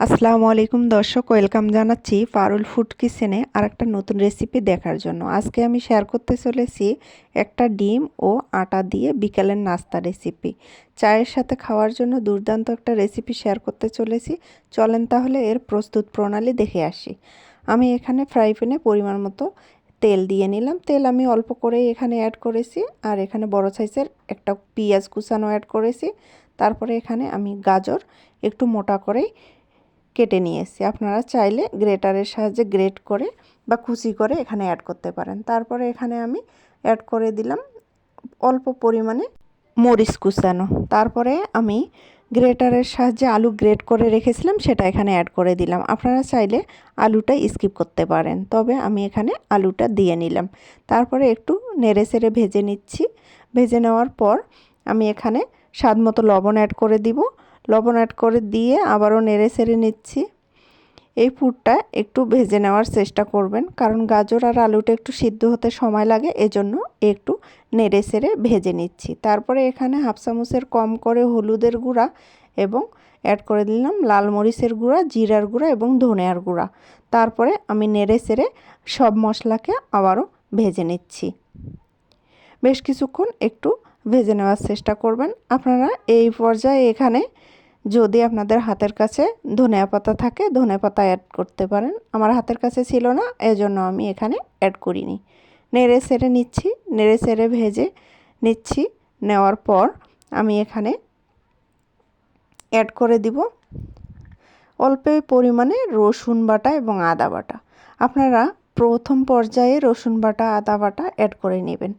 আসসালামু আলাইকুম দর্শক, ওয়েলকাম জানাচ্ছি পারুল ফুড কিচেনে আর একটা নতুন রেসিপি দেখার জন্য। আজকে আমি শেয়ার করতে চলেছি একটা ডিম ও আটা দিয়ে বিকালের নাস্তা রেসিপি চায়ের সাথে খাওয়ার জন্য দুর্দান্ত একটা রেসিপি শেয়ার করতে চলেছি। চলেন তাহলে এর প্রস্তুত প্রণালী দেখে আসি। আমি এখানে ফ্রাই প্যানে পরিমাণ মতো তেল দিয়ে নিলাম। তেল আমি অল্প করেই এখানে অ্যাড করেছি আর এখানে বড় সাইজের একটা পেঁয়াজ কুচানো অ্যাড করেছি। তারপরে এখানে আমি গাজর একটু মোটা করেই কেটে নিয়ে এসেছি। আপনারা চাইলে গ্রেটারের সাহায্যে গ্রেট করে বা কুচি করে এখানে অ্যাড করতে পারেন। তারপরে এখানে আমি অ্যাড করে দিলাম অল্প পরিমাণে মরিচ কুচানো। তারপরে আমি গ্রেটারের সাহায্যে আলু গ্রেট করে রেখেছিলাম, সেটা এখানে অ্যাড করে দিলাম। আপনারা চাইলে আলুটা স্কিপ করতে পারেন, তবে আমি এখানে আলুটা দিয়ে নিলাম। তারপরে একটু নেড়ে সেড়ে ভেজে নিচ্ছি। ভেজে নেওয়ার পর আমি এখানে স্বাদ মতো লবণ অ্যাড করে দিব। লবণ অ্যাড করে দিয়ে আবারও নেড়ে সেড়ে নিচ্ছি। এই পুরটা একটু ভেজে নেওয়ার চেষ্টা করবেন, কারণ গাজর আর আলুটা একটু সিদ্ধ হতে সময় লাগে, এজন্য একটু নেড়ে সেড়ে ভেজে নিচ্ছি। তারপরে এখানে হাফ চামচের কম করে হলুদের গুঁড়া এবং অ্যাড করে দিলাম লাল মরিচের গুঁড়া, জিরার গুঁড়া এবং ধনিয়ার গুঁড়া। তারপরে আমি নেড়ে সেড়ে সব মশলাকে আবারও ভেজে নিচ্ছি। বেশ কিছুক্ষণ একটু ভেজে নেওয়ার চেষ্টা করবেন। আপনারা এই পর্যায়ে এখানে যদি আপনাদের হাতের কাছে ধনিয়া পাতা থাকে ধনে পাতা অ্যাড করতে পারেন। আমার হাতের কাছে ছিল না, এজন্য আমি এখানে অ্যাড করিনি। নেড়ে সেড়ে নিচ্ছি, নেড়ে সেড়ে ভেজে নিচ্ছি, নেওয়ার পর আমি এখানে অ্যাড করে দিব অল্প পরিমাণে রসুন বাটা এবং আদা বাটা। আপনারা প্রথম পর্যায়ে রসুন বাটা, আদা বাটা অ্যাড করে নেবেন।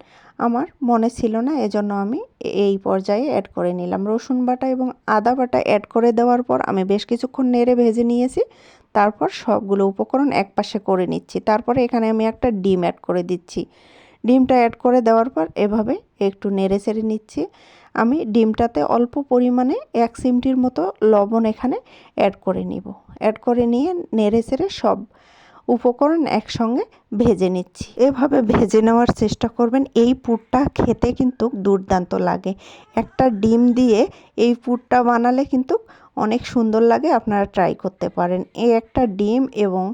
আমার মনে ছিল না, এজন্য আমি এই পর্যায়ে অ্যাড করে নিলাম। রসুন বাটা এবং আদা বাটা অ্যাড করে দেওয়ার পর আমি বেশ কিছুক্ষণ নেড়ে ভেজে নিয়েছি। তারপর সবগুলো উপকরণ এক পাশে করে নিচ্ছি। তারপরে এখানে আমি একটা ডিম অ্যাড করে দিচ্ছি। ডিমটা অ্যাড করে দেওয়ার পর এভাবে একটু নেড়ে চেড়ে নিচ্ছি। আমি ডিমটাতে অল্প পরিমাণে এক সিমটির মতো লবণ এখানে অ্যাড করে নিব। অ্যাড করে নিয়ে নেড়ে চেড়ে সব উপকরণ একসঙ্গে ভেজে নিচ্ছি। এভাবে ভেজে নেওয়ার চেষ্টা করবেন। এই পুরটা খেতে কিন্তু দুর্দান্ত লাগে। একটা ডিম দিয়ে এই পুরটা বানালে কিন্তু অনেক সুন্দর লাগে, আপনারা ট্রাই করতে পারেন। এই একটা ডিম এবং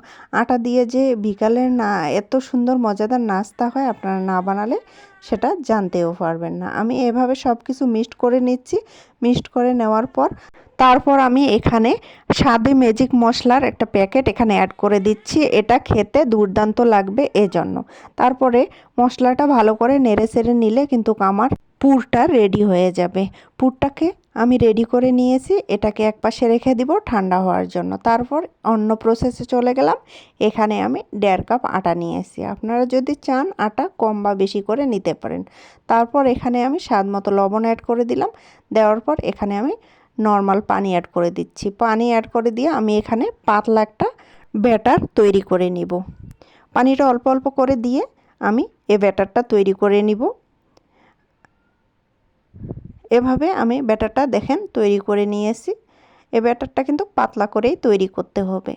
আটা দিয়ে যে বিকালের না এত সুন্দর মজাদার নাস্তা হয়, আপনারা না বানালে সেটা জানতেও পারবেন না। আমি এভাবে সব কিছু মিক্সড করে নিচ্ছি। মিক্সড করে নেওয়ার পর, তারপর আমি এখানে স্বাদে ম্যাজিক মশলার একটা প্যাকেট এখানে অ্যাড করে দিচ্ছি। এটা খেতে দুর্দান্ত লাগবে এজন্য। তারপরে মশলাটা ভালো করে নেড়ে সেড়ে নিলে কিন্তু আমার পুরটা রেডি হয়ে যাবে। পুরটাকে আমি রেডি করে নিয়েছি, এটাকে এক পাশে রেখে দিব ঠান্ডা হওয়ার জন্য। তারপর অন্য প্রসেসে চলে গেলাম, এখানে আমি দেড় কাপ আটা নিয়েছি। আপনারা যদি চান আটা কম বা বেশি করে নিতে পারেন। তারপর এখানে আমি স্বাদ মতো লবণ অ্যাড করে দিলাম। দেওয়ার পর এখানে আমি নর্মাল পানি অ্যাড করে দিচ্ছি। পানি অ্যাড করে দিয়ে আমি এখানে পাতলা একটা ব্যাটার তৈরি করে নিব। পানিটা অল্প অল্প করে দিয়ে আমি এ ব্যাটারটা তৈরি করে নিব। এভাবে আমি ব্যাটারটা দেখেন তৈরি করে নিয়েছি। এ ব্যাটারটা কিন্তু পাতলা করেই তৈরি করতে হবে।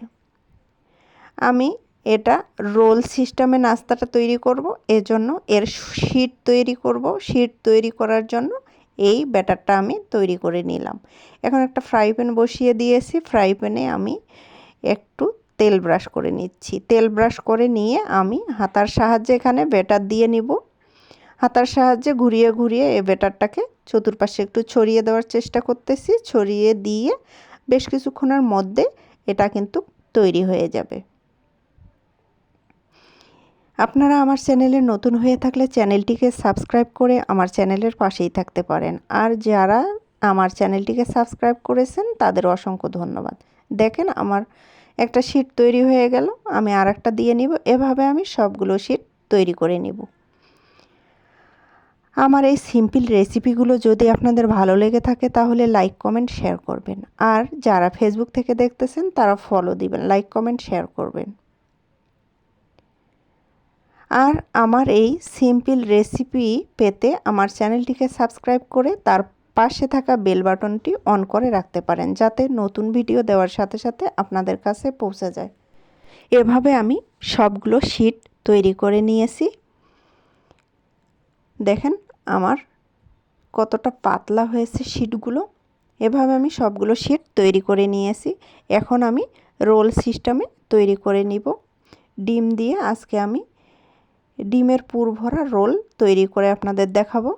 আমি এটা রোল সিস্টেমে নাস্তাটা তৈরি করব। এজন্য এর শিট তৈরি করব। শিট তৈরি করার জন্য এই ব্যাটারটা আমি তৈরি করে নিলাম। এখন একটা ফ্রাই প্যান বসিয়ে দিয়েছি। ফ্রাই প্যানে আমি একটু তেল ব্রাশ করে নিচ্ছি। তেল ব্রাশ করে নিয়ে আমি হাতার সাহায্যে এখানে ব্যাটার দিয়ে নিব। হাতার সাহায্যে ঘুরিয়ে ঘুরিয়ে এই ব্যাটারটাকে চতুর্পাশে একটু ছড়িয়ে দেওয়ার চেষ্টা করতেছি, ছড়িয়ে দিয়ে বেশ কিছুক্ষণের মধ্যে এটা কিন্তু তৈরি হয়ে যাবে। আপনারা আমার চ্যানেলে নতুন হয়ে থাকলে চ্যানেলটিকে সাবস্ক্রাইব করে আমার চ্যানেলের পাশেই থাকতে পারেন। আর যারা আমার চ্যানেলটিকে সাবস্ক্রাইব করেছেন, তাদের অসংখ্য ধন্যবাদ। দেখেন আমার একটা শিট তৈরি হয়ে গেল, আমি আর একটা দিয়ে নিব, এভাবে আমি সবগুলো শিট তৈরি করে নিব। আমার এই সিম্পল রেসিপিগুলো যদি আপনাদের ভালো লেগে থাকে, তাহলে লাইক, কমেন্ট, শেয়ার করবেন। আর যারা ফেসবুক থেকে দেখতেছেন, তারা ফলো দিবেন লাইক কমেন্ট শেয়ার করবেন। আর আমার এই সিম্পল রেসিপি পেতে আমার চ্যানেলটিকে সাবস্ক্রাইব করে তার পাশে থাকা বেল বাটনটি অন করে রাখতে পারেন, যাতে নতুন ভিডিও দেওয়ার সাথে সাথে আপনাদের কাছে পৌঁছে যায়। এভাবে আমি সবগুলো শিট তৈরি করে নিয়েছি। দেখেন আমার কতটা পাতলা হয়েছে শিটগুলো এভাবে আমি সবগুলো শিট তৈরি করে নিয়েছি। এখন আমি রোল সিস্টেমে তৈরি করে নিব। ডিম দিয়ে আজকে আমি ডিমের পুর ভরা রোল তৈরি করে আপনাদের দেখাবো।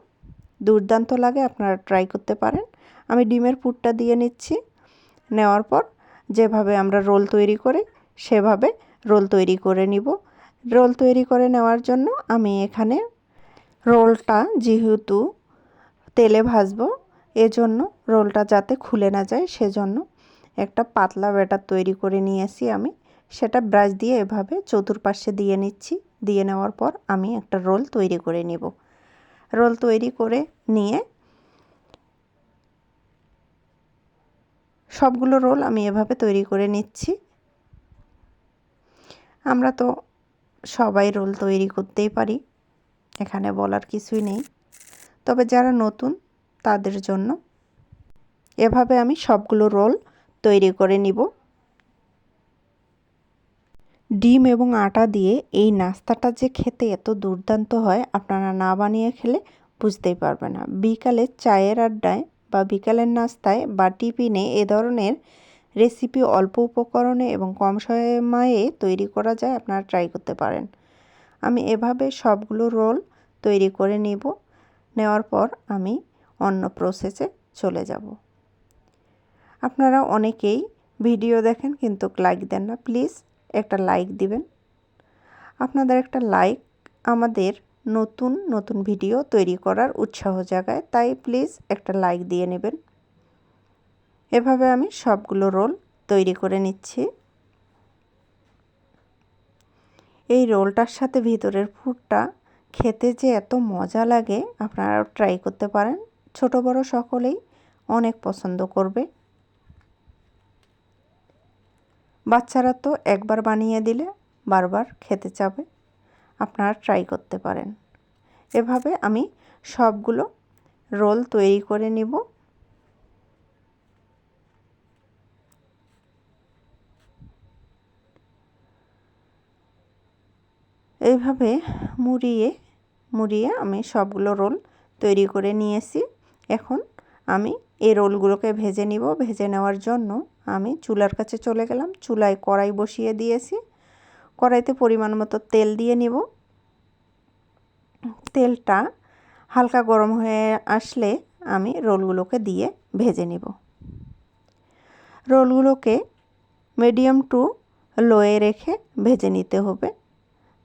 দুর্দান্ত লাগে, আপনারা ট্রাই করতে পারেন। আমি ডিমের পুরটা দিয়ে নিচ্ছি। নেওয়ার পর যেভাবে আমরা রোল তৈরি করি, সেভাবে রোল তৈরি করে নিব। রোল তৈরি করে নেওয়ার জন্য আমি এখানে রোলটা যেহেতু তেলে ভাজবো, এজন্য রোলটা যাতে খুলে না যায় সেজন্য একটা পাতলা ব্যাটার তৈরি করে নিয়েছি আমি। সেটা ব্রাশ দিয়ে এভাবে চতুর্পাশে দিয়ে নিচ্ছি। দিয়ে নেওয়ার পর আমি একটা রোল তৈরি করে নিব। রোল তৈরি করে নিয়ে সবগুলো রোল আমি এভাবে তৈরি করে নিচ্ছি। আমরা তো সবাই রোল তৈরি করতেই পারি। এখানে বলার কিছুই নেই। তবে যারা নতুন, তাদের জন্য এভাবে আমি সবগুলো রোল তৈরি করে নিব। ডিম এবং আটা দিয়ে এই নাস্তাটা যে খেতে এত দুর্দান্ত হয়, আপনারা না বানিয়ে খেলে বুঝতেই পারবে না। বিকালে চায়ের আড্ডায় বা বিকালের নাস্তায় বা টিফিনে এ ধরনের রেসিপি অল্প উপকরণে এবং কম সময়ে তৈরি করা যায়, আপনারা ট্রাই করতে পারেন। আমি এভাবে সবগুলো রোল তৈরি করে নিব। নেওয়ার পর আমি অন্য প্রসেসে চলে যাব। আপনারা অনেকেই ভিডিও দেখেন কিন্তু লাইক দেন না। প্লিজ একটা লাইক দিবেন। আপনাদের একটা লাইক আমাদের নতুন নতুন ভিডিও তৈরি করার উৎসাহ জাগায়, তাই প্লিজ একটা লাইক দিয়ে নেবেন। এভাবে আমি সবগুলো রোল তৈরি করে নিচ্ছি। এই রোলটার সাথে ভিতরের ফুডটা খেতে যে এত মজা লাগে, আপনারাও ট্রাই করতে পারেন। ছোট বড় সকলেই অনেক পছন্দ করবে। বাচ্চারা তো একবার বানিয়ে দিলে বারবার খেতে চাবে। আপনারা ট্রাই করতে পারেন। এভাবে আমি সবগুলো রোল তৈরি করে নিব। এইভাবে মুড়িয়ে মুড়িয়ে আমি সবগুলো রোল তৈরি করে নিয়েছি। এখন আমি এই রোলগুলোকে ভেজে নিব। ভেজে নেওয়ার জন্য আমি চুলার কাছে চলে গেলাম। চুলায় কড়াই বসিয়ে দিয়েছি। কড়াইতে পরিমাণ মতো তেল দিয়ে নিব। তেলটা হালকা গরম হয়ে আসলে আমি রোলগুলোকে দিয়ে ভেজে নিব। রোলগুলোকে মিডিয়াম টু লোয়ে রেখে ভেজে নিতে হবে।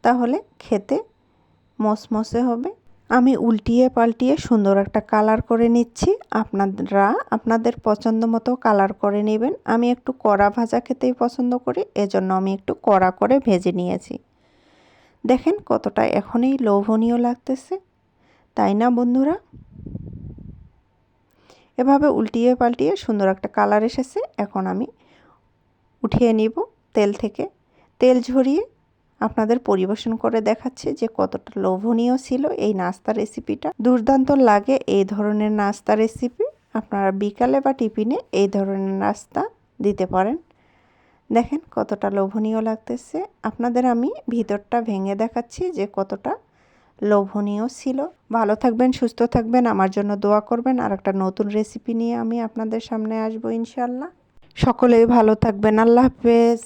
তাহলে খেতে মসমসে হবে। আমি উল্টিয়ে পাল্টিয়ে সুন্দর একটা কালার করে নিচ্ছি। আপনারা আপনাদের পছন্দ মতো কালার করে নেবেন। আমি একটু কড়া ভাজা খেতেই পছন্দ করি, এজন্য আমি একটু কড়া করে ভেজে নিয়েছি। দেখেন কতটা এখনই লোভনীয় লাগতেছে, তাই না বন্ধুরা? এভাবে উল্টিয়ে পাল্টিয়ে সুন্দর একটা কালার এসেছে। এখন আমি উঠিয়ে নিব তেল থেকে। তেল ঝরিয়ে আপনাদের পরিবেশন করে দেখাচ্ছি যে কতটা লোভনীয় ছিল এই নাস্তা রেসিপিটা দুর্দান্ত লাগে এই ধরনের নাস্তা রেসিপি আপনারা বিকালে বা টিফিনে এই ধরনের নাস্তা দিতে পারেন। দেখেন কতটা লোভনীয় লাগতেছে। আপনাদের আমি ভিতরটা ভেঙে দেখাচ্ছি যে কতটা লোভনীয় ছিল। ভালো থাকবেন, সুস্থ থাকবেন, আমার জন্য দোয়া করবেন। আর একটা নতুন রেসিপি নিয়ে আমি আপনাদের সামনে আসব ইনশাল্লাহ সকলেই ভালো থাকবেন। আল্লাহ হাফেজ।